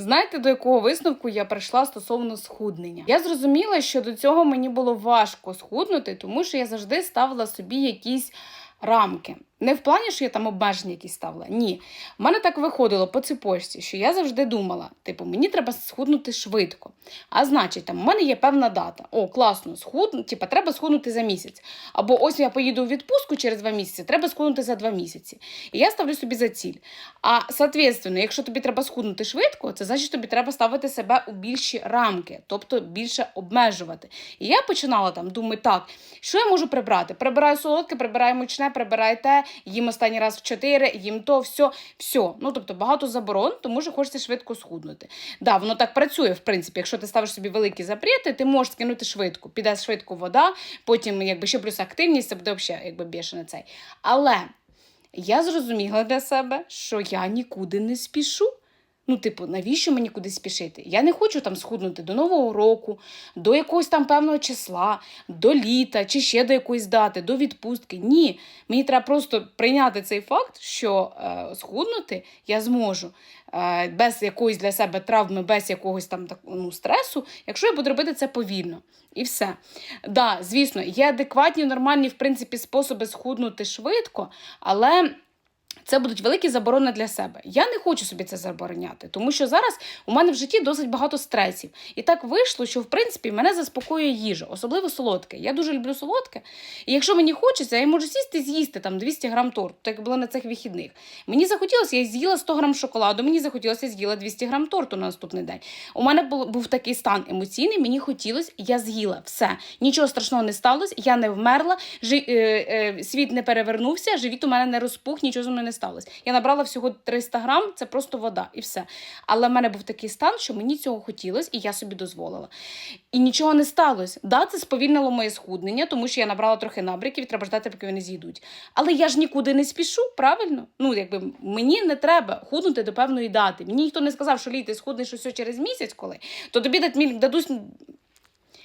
Знаєте, до якого висновку я прийшла стосовно схуднення? Я зрозуміла, що до цього мені було важко схуднути, тому що я завжди ставила собі якісь рамки. Не в плані, що я там обмеження якісь ставила. Ні. У мене так виходило по цепочці, що я завжди думала: типу, мені треба схуднути швидко. А значить, там у мене є певна дата. О, класно, схудну, типу, треба схуднути за місяць. Або ось я поїду у відпустку через два місяці, треба схуднути за два місяці. І я ставлю собі за ціль. А соответственно, якщо тобі треба схуднути швидко, це значить тобі треба ставити себе у більші рамки, тобто більше обмежувати. І я починала там думати, так, що я можу прибрати? Прибираю солодке, прибираю мучне, прибираю те, їм останній раз в 4, їм то, все, все. Ну, тобто багато заборон, тому що хочеться швидко схуднути. Да, воно так працює, в принципі. Якщо ти ставиш собі великі запрети, ти можеш скинути швидко. Піде швидко вода, потім, якби ще плюс активність, це буде взагалі якби більше цей. Але я зрозуміла для себе, що я нікуди не спішу. Ну, типу, навіщо мені кудись спішити? Я не хочу там схуднути до Нового року, до якогось там певного числа, до літа чи ще до якоїсь дати, до відпустки. Ні. Мені треба просто прийняти цей факт, що е, схуднути я зможу е, без якоїсь для себе травми, без якогось там так, ну, стресу, якщо я буду робити це повільно. І все. Да, звісно, є адекватні, нормальні, в принципі, способи схуднути швидко, але. Це будуть великі заборони для себе. Я не хочу собі це забороняти, тому що зараз у мене в житті досить багато стресів. І так вийшло, що в принципі мене заспокоює їжа, особливо солодке. Я дуже люблю солодке. І якщо мені хочеться, я можу сісти і з'їсти там 200 грам торту, так як було на цих вихідних. Мені захотілося, я з'їла 100 грам шоколаду, мені захотілося, я з'їла 200 грам торту на наступний день. У мене був, такий стан емоційний, мені хотілося, я з'їла все. Нічого страшного не сталося, я не вмерла, жи, е, е, світ не перевернувся, живіт у мене не розпух, нічого зі мною не сталося. Я набрала всього 300 грам, це просто вода і все. Але в мене був такий стан, що мені цього хотілося, і я собі дозволила. І нічого не сталося. Да, це сповільнило моє схуднення, тому що я набрала трохи набриків, і треба ждати, поки вони з'їдуть. Але я ж нікуди не спішу, правильно? Ну, якби мені не треба худнути до певної дати. Мені ніхто не сказав, що лій, ти схуднеш усе через місяць, коли, то тобі дадуть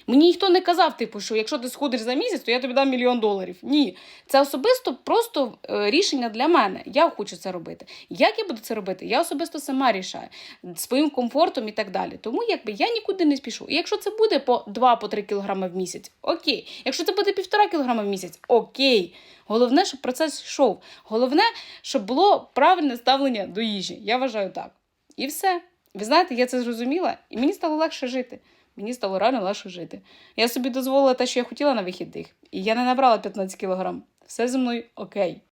Мені ніхто не казав, типу, що якщо ти сходиш за місяць, то я тобі дам мільйон доларів. Ні, це особисто просто е, рішення для мене. Я хочу це робити. Як я буду це робити? Я особисто сама рішаю своїм комфортом і так далі. Тому якби я нікуди не спішу. І якщо це буде по 2-3 кілограми в місяць, окей. Якщо це буде півтора кілограма в місяць, окей. Головне, щоб процес йшов. Головне, щоб було правильне ставлення до їжі. Я вважаю так. І все. Ви знаєте, я це зрозуміла, і мені стало легше жити. Мені стало реально легше жити. Я собі дозволила те, що я хотіла на вихідних, і я не набрала 15 кілограм. Все зі мною окей.